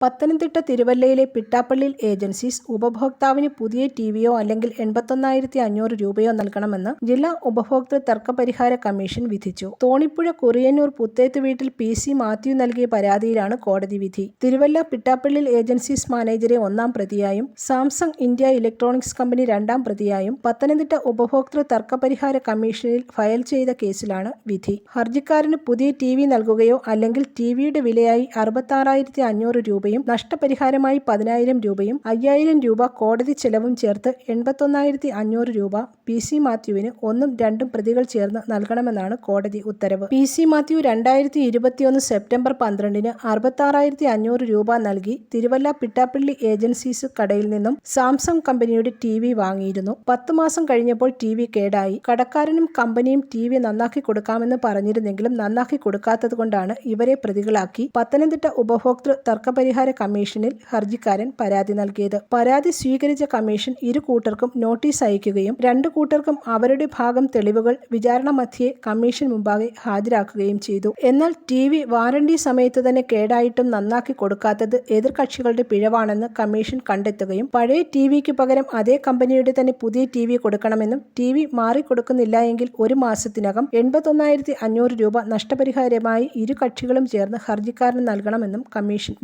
Pathanamthitta തിരുവല്ലയിലെ പിട്ടാപ്പള്ളിയിൽ agencies ഉപഭോക്താവിന് പുതിയ ടിവിയോ അല്ലെങ്കിൽ എൺപത്തൊന്നായിരത്തി അഞ്ഞൂറ് രൂപയോ നൽകണമെന്ന് ജില്ലാ ഉപഭോക്തൃ തർക്കപരിഹാര കമ്മീഷൻ വിധിച്ചു. തോണിപ്പുഴ കുറിയന്നൂർ പുത്തേത്ത് വീട്ടിൽ പി സി മാത്യു നൽകിയ പരാതിയിലാണ് കോടതി വിധി. തിരുവല്ല പിട്ടാപ്പള്ളിയിൽ ഏജൻസീസ് മാനേജരെ ഒന്നാം പ്രതിയായും സാംസങ് ഇന്ത്യ ഇലക്ട്രോണിക്സ് കമ്പനി രണ്ടാം പ്രതിയായും പത്തനംതിട്ട ഉപഭോക്തൃ തർക്കപരിഹാര കമ്മീഷനിൽ ഫയൽ ചെയ്ത കേസിലാണ് വിധി. ഹർജിക്കാരന് പുതിയ ടി നൽകുകയോ അല്ലെങ്കിൽ ടിവിയുടെ വിലയായി അറുപത്താറായിരത്തി അഞ്ഞൂറ് രൂപയും നഷ്ടപരിഹാരമായി പതിനായിരം രൂപയും അയ്യായിരം രൂപ കോടതി ചെലവും ചേർത്ത് എൺപത്തൊന്നായിരത്തി അഞ്ഞൂറ് രൂപ പി സി മാത്യുവിന് ഒന്നും രണ്ടും പ്രതികൾ ചേർന്ന് നൽകണമെന്നാണ് കോടതി ഉത്തരവ്. പി സി മാത്യു രണ്ടായിരത്തി ഇരുപത്തിയൊന്ന് സെപ്റ്റംബർ പന്ത്രണ്ടിന് അറുപത്താറായിരത്തി അഞ്ഞൂറ് രൂപ നൽകി തിരുവല്ല പിട്ടാപ്പള്ളി ഏജൻസീസ് കടയിൽ നിന്നും സാംസങ് കമ്പനിയുടെ ടി വി വാങ്ങിയിരുന്നു. പത്ത് മാസം കഴിഞ്ഞപ്പോൾ ടി വി കേടായി. കടക്കാരനും കമ്പനിയും ടി വി നന്നാക്കി കൊടുക്കാമെന്ന് പറഞ്ഞിരുന്നെങ്കിലും നന്നാക്കി കൊടുക്കാത്തത് കൊണ്ടാണ് ഇവരെ പ്രതികളാക്കി. പത്തനംതിട്ട ഉപഭോക്തൃ തർക്കപരിഹാര കമ്മീഷനിൽ ഹർജിക്കാരൻ പരാതി നൽകിയത്. പരാതി സ്വീകരിച്ച കമ്മീഷൻ ഇരു കൂട്ടർക്കും നോട്ടീസ് അയക്കുകയും രണ്ടു കൂട്ടർക്കും അവരുടെ ഭാഗം തെളിവുകൾ വിചാരണ മധ്യേ കമ്മീഷൻ മുമ്പാകെ ഹാജരാക്കുകയും ചെയ്തു. എന്നാൽ ടി വി വാറണ്ടി സമയത്ത് തന്നെ കേടായിട്ടും നന്നാക്കി കൊടുക്കാത്തത് എതിർകക്ഷികളുടെ പിഴവാണെന്ന് കമ്മീഷൻ കണ്ടെത്തുകയും പഴയ ടി വിക്ക് പകരം അതേ കമ്പനിയുടെ തന്നെ പുതിയ ടി വി കൊടുക്കണമെന്നും ടി വി മാറിക്കൊടുക്കുന്നില്ല എങ്കിൽ ഒരു മാസത്തിനകം എൺപത്തൊന്നായിരത്തി അഞ്ഞൂറ് രൂപ നഷ്ടപരിഹാരമായി ഇരു കക്ഷികളും ചേർന്ന് ഹർജിക്കാരന് നൽകണമെന്നും കമ്മീഷൻ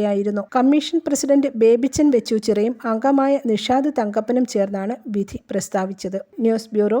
വിധിക്കുകയായിരുന്നു കമ്മീഷൻ പ്രസിഡന്റ് ബേബിച്ചൻ വെച്ചൂച്ചിറയും അംഗമായ നിഷാദ് തങ്കപ്പനും ചേർന്നാണ് വിധി പ്രസ്താവിച്ചത്. News bureau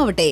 ആവട്ടെ